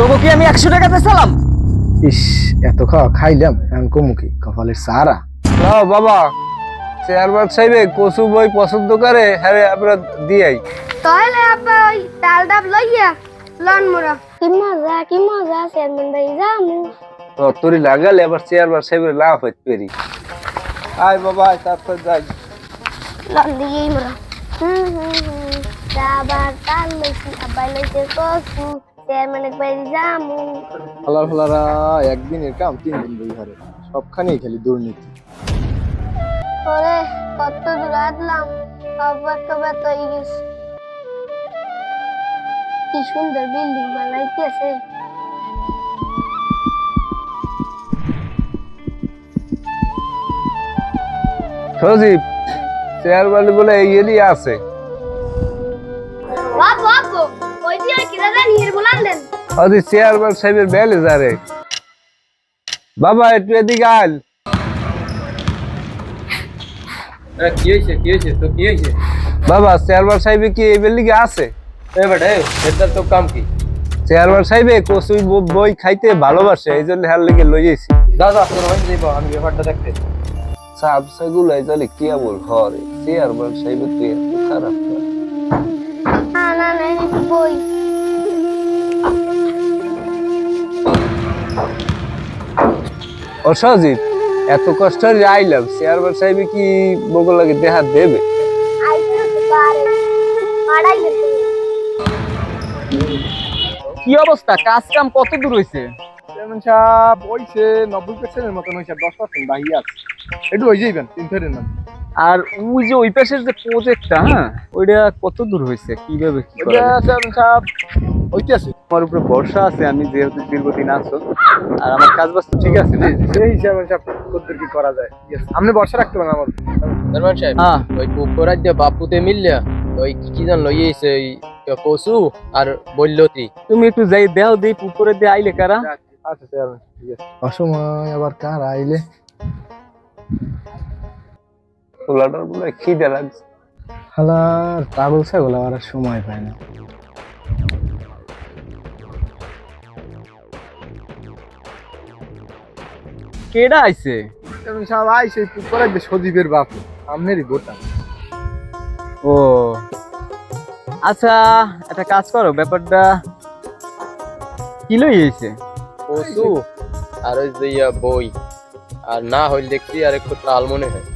তোকে কি আমি একশো টাকাতে চালাম ইস এত খাওয়া খাইলাম এখন কমুকি কপালের সারা না বাবা চেয়ারম্যান সাহেবে কচু বই পছন্দ করে হ্যাঁ আমরা দিয়াই। তাহলে আব্বা ওই ডাল ডাব লইয়া লন মোরা। কি মজা কি মজা চেয়ারম্যান ভাই যামু। তোরি লাগালে আবার চেয়ারম্যান সাহেবের লাভ হইতে পারি। আয় বাবা তারপর যাই। লন দিয়েই মোরা। হুম হুম হুম। ডাবার ডাল লইছি আব্বাই লইছে কচু। চেয়ারম্যান ভাই যামু। একদিনের কাম তিন দিন ঘরে। সবখানেই খালি দুর্নীতি। ওরে কত দূর কবে তো গেছে। কি সুন্দর বিল্ডিং বানাইতেছে। সজীব চেয়ারম্যান বলে এই এরিয়া আছে। ওদি চেয়ারম্যান সাহেবের ম্যানেজারে বাবা একটু এদিকে আল কি হয়েছে কি হয়েছে তো কি হয়েছে? বাবা চেয়ারম্যান সাহেব কি এই বিল্ডিংয়ে আছে? এ বেটা এটা তো কাম কি? চেয়ারম্যান সাহেবে বই খাইতে ভালোবাসে এই জন্য হার লেগে লইয়েছি দাদা তোর হয়ে যাইব আমি ব্যাপারটা দেখতে। সেগুলো এই কি বল ঘরে? চেয়ারম্যান সাহেব তুই এত খারাপ। না। না না বই ও এত কষ্ট আইলাম চেয়ারম্যান সাহেব কি বগল লাগে দেহাত দেবে? কি অবস্থা? কাজ কাম কত দূর হয়েছে চেয়ারম্যান সাহেব ওইছে নব্বই পার্সেন্টের মতন দশ পার্সেন্ট বাহি আছে। একটু হয়ে যাইবেন তিন ফেরের নাম আর ওই যে ওই পাশের যে প্রজেক্টটা হ্যাঁ ওইটা কত দূর হয়েছে কীভাবে কি? চেয়ারম্যান সাহেব ওইতে আছে আমার উপরে ভরসা আছে আমি যেহেতু দীর্ঘদিন আছো আর আমার কাজ বাজ ঠিক আছে না? সেই কদ্দুর কি করা যায়? আপনি বর্ষা রাখতে পারেন আমার সাহেব হ্যাঁ। ওই দিয়ে বাপুতে মিললে ওই কি কি জান লইয়েছে ওই কচু আর বললতি তুমি একটু যাই দেও দেই পুকুরে দিয়ে আইলে কারা? আচ্ছা চেয়ারম্যান ঠিক আছে অসময় আবার কার আইলে? পোলাটার বলে খিদে লাগছে। হালার পাগল ছাগল আবার সময় পায় না। কেডা আইছে? চেয়ারম্যান সাহেব আই সেই পুকুরে যে সজীবের বাপ। আমনেরই গোটা। ও। আচ্ছা একটা কাজ করো ব্যাপারটা হয়েছে কচু আর ওই যে বই। আর না হইল দেখছি আর একটু তাল মনে হয়।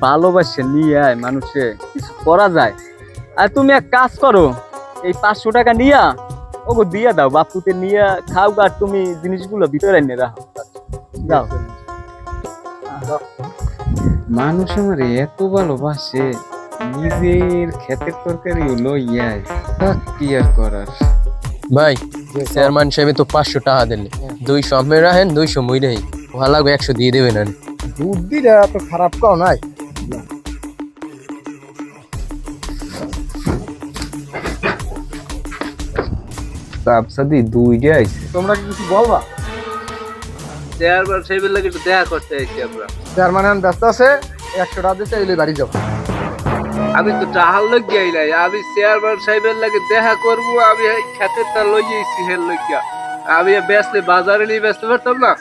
ভালোবাসে নিয়ে আয় মানুষে কিছু করা যায়। আর তুমি এক কাজ করো এই পাঁচশো টাকা নিয়া ওগো দিয়া দাও বাপুতে নিয়ে খাও আর তুমি জিনিসগুলো ভিতরে এনে রাখো। যাও মানুষ আমার এত ভালোবাসে নিজের ক্ষেতের তরকারি লইয়ায় কি আর করার? ভাই চেয়ারম্যান সাহেব তো পাঁচশো টাকা দিলে দুইশো আপনি রাখেন দুইশো মই রাহি ভালো লাগবে একশো দিয়ে দেবেন আর বুদ্ধিটা এত খারাপ কাও নাই। সাপ সাদি দুইটা আইছে তোমরা কি কিছু বলবা? চেয়ারম্যান সাহেবের লাগে একটু দেখা করতে আইছি আমরা। চেয়ারম্যান এখন ব্যস্ত আছে একশো টাকা দিতে এলে বাড়ি যাব আমি তো টাহাল লোক নাই আমি চেয়ারম্যান সাহেবের লাগে দেখা করব আমি এই খেতের তা লই যাইছি হের লইয়া আমি বেচলে বাজারে নিয়ে বেচতে পারতাম না।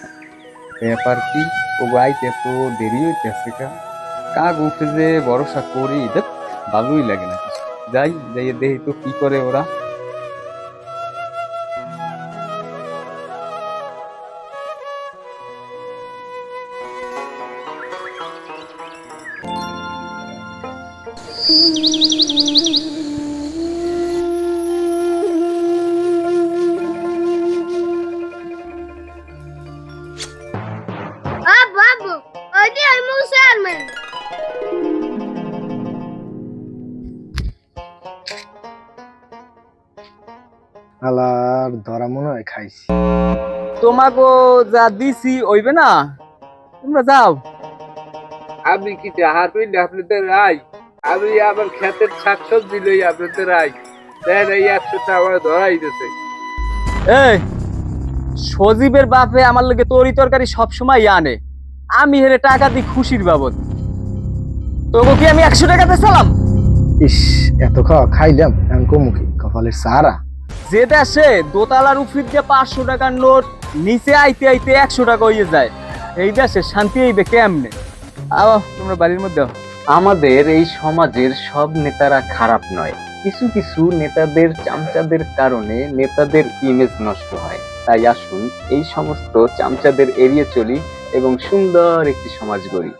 ব্যাপার কি? ও গাইতে তো দেরি হইতেছে কা কাক উঠে যে ভরসা করি দেখ ভালোই লাগে না যাই যাই দেখি তো কি করে ওরা। চেয়ারম্যান আলার ধরা মনে হয় খাইছি। তোমাকে যা দিছি ওইবে না? তোমরা যাও। আমি কি টাহার পেয়ে আপনাদের রাই। আমি আমার খেতের শাকসবজি লই আপনাদের রাই দেন এই একশো টাকা আমার ধরাই দিতেছে এই সজীবের বাপে আমার লগে তরি তরকারি সবসময় আনে। আমি হেরে টাকা দিই খুশির বাবদ। তোকে কি আমি একশো টাকাতে চালাম? ইস এত খাওয়া খাইলাম এখন কমুকি কপালের সারা। যে দেশে দোতলার উপর দিয়ে পাঁচশো টাকার নোট নিচে আইতে আইতে একশো টাকা হয়ে যায়। এই দেশে শান্তি হইবে কেমনে? আও তোমরা বাড়ির মধ্যে। আমাদের এই সমাজের সব নেতারা খারাপ নয়। কিছু কিছু নেতাদের চামচাদের কারণে নেতাদের ইমেজ নষ্ট হয়। তাই আসুন এই সমস্ত চামচাদের এড়িয়ে চলি এবং সুন্দর একটি সমাজ গড়ি।